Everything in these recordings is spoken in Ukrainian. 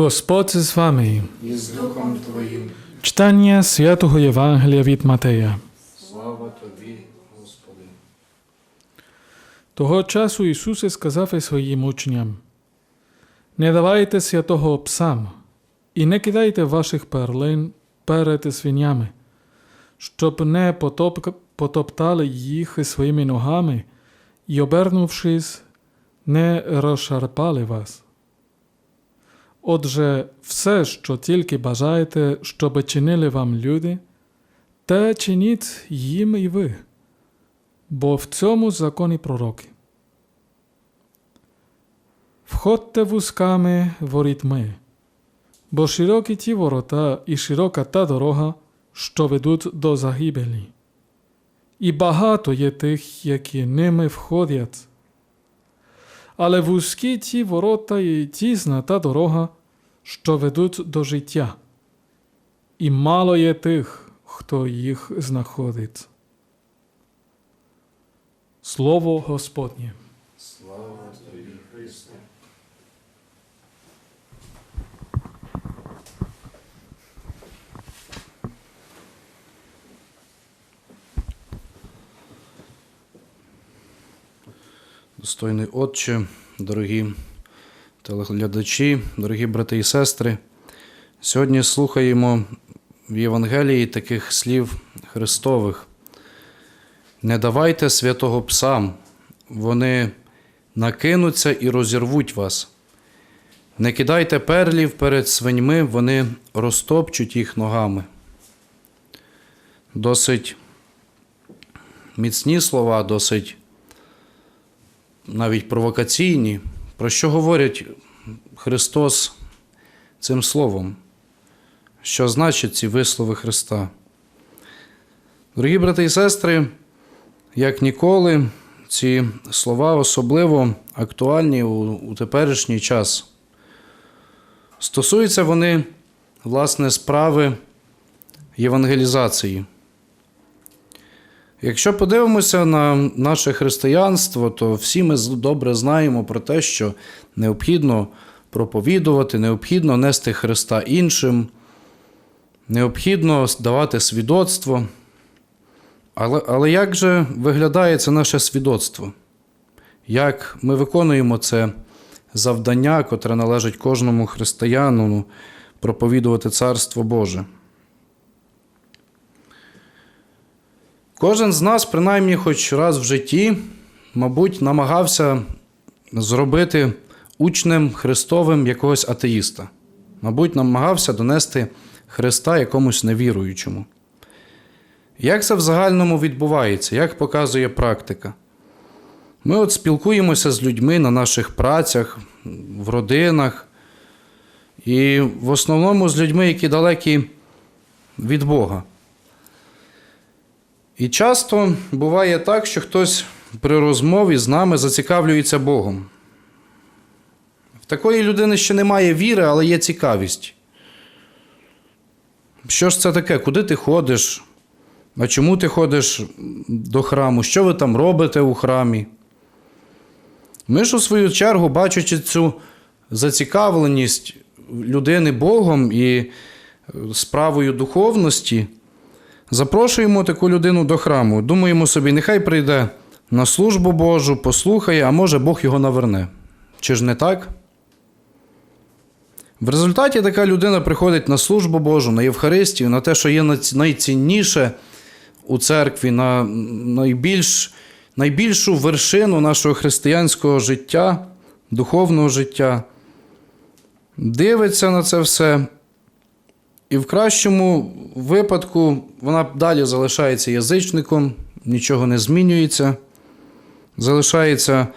Господь з вами. і з Духом Твоїм. Читання Святого Євангелія від Матея. Слава Тобі, Господи. Того часу Ісус сказав і своїм учням: Не давайте святого псам, і не кидайте ваших перлин перед свинями, щоб не потоп... потоптали їх своїми ногами і, обернувшись, не розшарпали вас. Отже, все, що тільки бажаєте, щоб чинили вам люди, те чиніть їм і ви, бо в цьому законі пророки. Входьте вузками ворітьми, бо широкі ті ворота і широка та дорога, що ведуть до загибелі. І багато є тих, які ними входять. Але вузькі ті ворота і тісна та дорога, що ведуть до життя, і мало є тих, хто їх знаходить. Слово Господнє. Слава Тобі, Христе. Достойний Отче, дорогі телеглядачі, дорогі брати і сестри. Сьогодні слухаємо в Євангелії таких слів Христових. Не давайте святого псам, вони накинуться і розірвуть вас. Не кидайте перлів перед свиньми, вони розтопчуть їх ногами. Досить міцні слова, досить навіть провокаційні. Про що говорить Христос цим словом? Що значать ці вислови Христа? Дорогі брати і сестри, як ніколи, ці слова особливо актуальні у, у теперішній час. Стосуються вони, власне, справи євангелізації. Якщо подивимося на наше християнство, то всі ми добре знаємо про те, що необхідно проповідувати, необхідно нести Христа іншим, необхідно давати свідоцтво. Але, але як же виглядає це наше свідоцтво? Як ми виконуємо це завдання, котре належить кожному християнину проповідувати Царство Боже? Кожен з нас, принаймні, хоч раз в житті, мабуть, намагався зробити учнем Христовим якогось атеїста. Мабуть, намагався донести Христа якомусь невіруючому. Як це в загальному відбувається, як показує практика? Ми от спілкуємося з людьми на наших працях, в родинах, і в основному з людьми, які далекі від Бога. І часто буває так, що хтось при розмові з нами зацікавлюється Богом. В такої людини ще немає віри, але є цікавість. Що ж це таке? Куди ти ходиш? А чому ти ходиш до храму? Що ви там робите у храмі? Ми ж, у свою чергу, бачачи цю зацікавленість людини Богом і справою духовності, запрошуємо таку людину до храму. Думаємо собі, нехай прийде на службу Божу, послухає, а може Бог його наверне. Чи ж не так? В результаті така людина приходить на службу Божу, на Євхаристію, на те, що є найцінніше у церкві, на найбільш, найбільшу вершину нашого християнського життя, духовного життя, дивиться на це все. І в кращому випадку вона далі залишається язичником, нічого не змінюється, залишається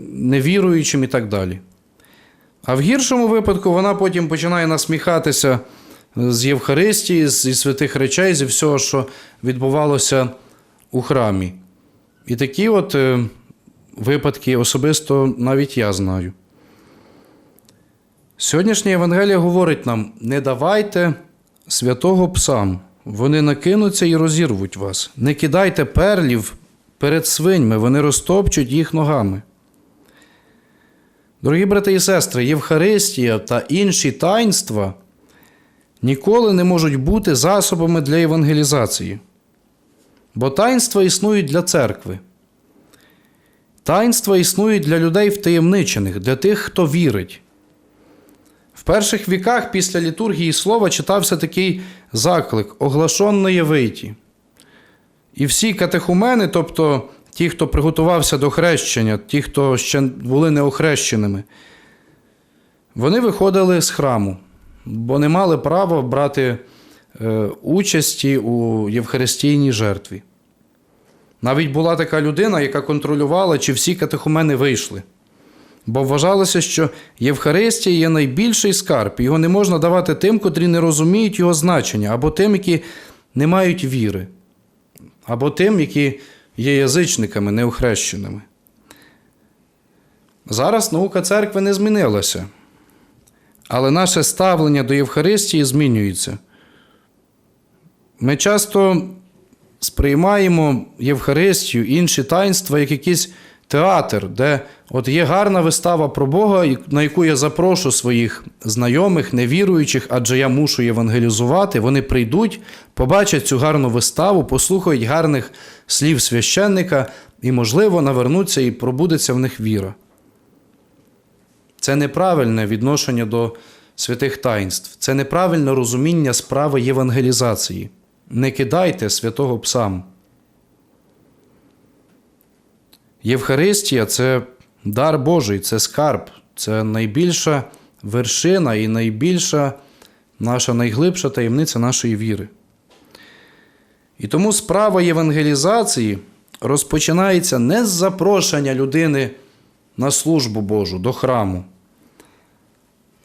невіруючим і так далі. А в гіршому випадку вона потім починає насміхатися з Євхаристії, зі святих речей, зі всього, що відбувалося у храмі. І такі от е, випадки особисто навіть я знаю. Сьогоднішнє Євангеліє говорить нам: не давайте святого псам, вони накинуться і розірвуть вас. Не кидайте перлів перед свиньми, вони розтопчуть їх ногами. Дорогі брати і сестри, Євхаристія та інші таїнства ніколи не можуть бути засобами для евангелізації. Бо таїнства існують для церкви. Таїнства існують для людей втаємничених, для тих, хто вірить. Перших віках після літургії слова читався такий заклик оглашонно явиті. І всі катехумени, тобто ті, хто приготувався до хрещення, ті, хто ще були неохрещеними, вони виходили з храму, бо не мали права брати е, участі у Євхаристійній жертві. Навіть була така людина, яка контролювала, чи всі катехумени вийшли. Бо вважалося, що Євхаристія є найбільший скарб, його не можна давати тим, котрі не розуміють його значення, або тим, які не мають віри, або тим, які є язичниками, неохрещеними. Зараз наука церкви не змінилася, але наше ставлення до Євхаристії змінюється. Ми часто сприймаємо Євхаристію, інші таїнства як якийсь театр, де от є гарна вистава про Бога, на яку я запрошу своїх знайомих, невіруючих, адже я мушу євангелізувати. Вони прийдуть, побачать цю гарну виставу, послухають гарних слів священника і, можливо, навернуться і пробудеться в них віра. Це неправильне відношення до святих таїнств, це неправильне розуміння справи євангелізації. Не кидайте святого псам. Євхаристія це дар Божий, це скарб, це найбільша вершина і найбільша наша найглибша таємниця нашої віри. І тому справа євангелізації розпочинається не з запрошення людини на службу Божу до храму,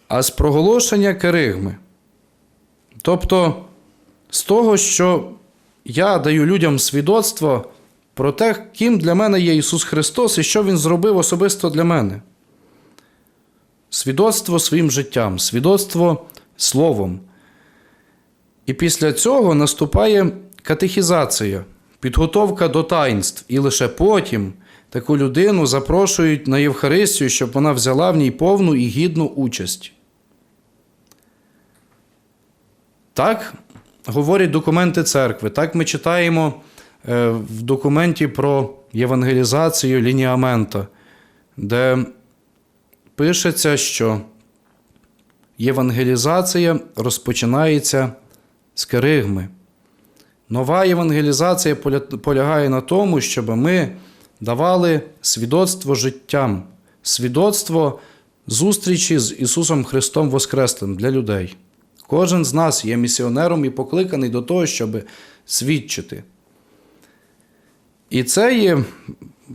а з проголошення керигми. Тобто з того, що я даю людям свідоцтво про те, ким для мене є Ісус Христос і що Він зробив особисто для мене. Свідоцтво своїм життям, свідоцтво словом. І після цього наступає катехізація, підготовка до таїнств, і лише потім таку людину запрошують на Євхаристію, щоб вона взяла в ній повну і гідну участь. Так говорять документи церкви, так ми читаємо в документі про євангелізацію лініамента, де пишеться, що євангелізація розпочинається з керигми. Нова євангелізація полягає на тому, щоб ми давали свідоцтво життям, свідоцтво зустрічі з Ісусом Христом Воскреслим для людей. Кожен з нас є місіонером і покликаний до того, щоб свідчити. І це є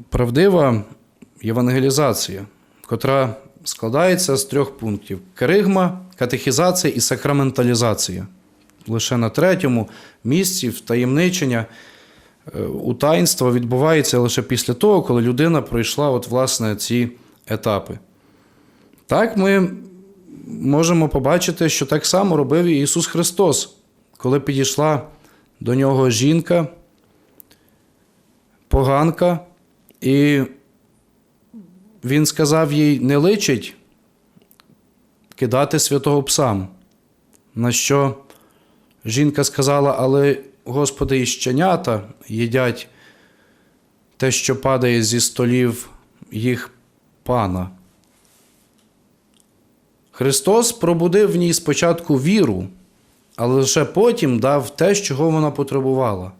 правдива євангелізація, котра складається з трьох пунктів: керигма, катехізація і сакраменталізація. Лише на третьому місці втаємничення е, у таїнства відбувається лише після того, коли людина пройшла от, власне, ці етапи. Так ми можемо побачити, що так само робив і Ісус Христос, коли підійшла до нього жінка, поганка, і Він сказав їй: не личить кидати святого псам. На що жінка сказала, але Господи, і щенята їдять те, що падає зі столів їх пана. Христос пробудив в ній спочатку віру, але лише потім дав те, чого вона потребувала.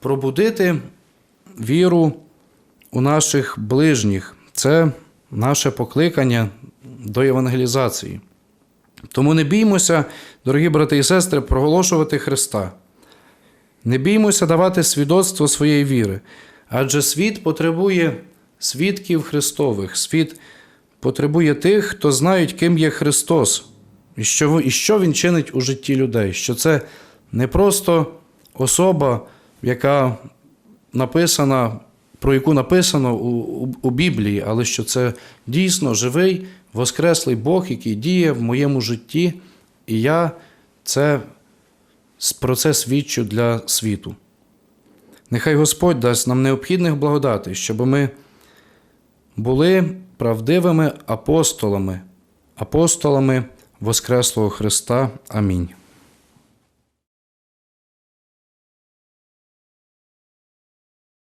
Пробудити віру у наших ближніх це наше покликання до євангелізації. Тому не біймося, дорогі брати і сестри, проголошувати Христа. Не біймося давати свідоцтво своєї віри, адже світ потребує свідків Христових, світ потребує тих, хто знають, ким є Христос, і що, і що Він чинить у житті людей. Що це не просто особа, яка написана, про яку написано у, у, у Біблії, але що це дійсно живий, воскреслий Бог, який діє в моєму житті, і я це, про це свідчу для світу. Нехай Господь дасть нам необхідних благодатей, щоб ми були правдивими апостолами, апостолами Воскреслого Христа. Амінь.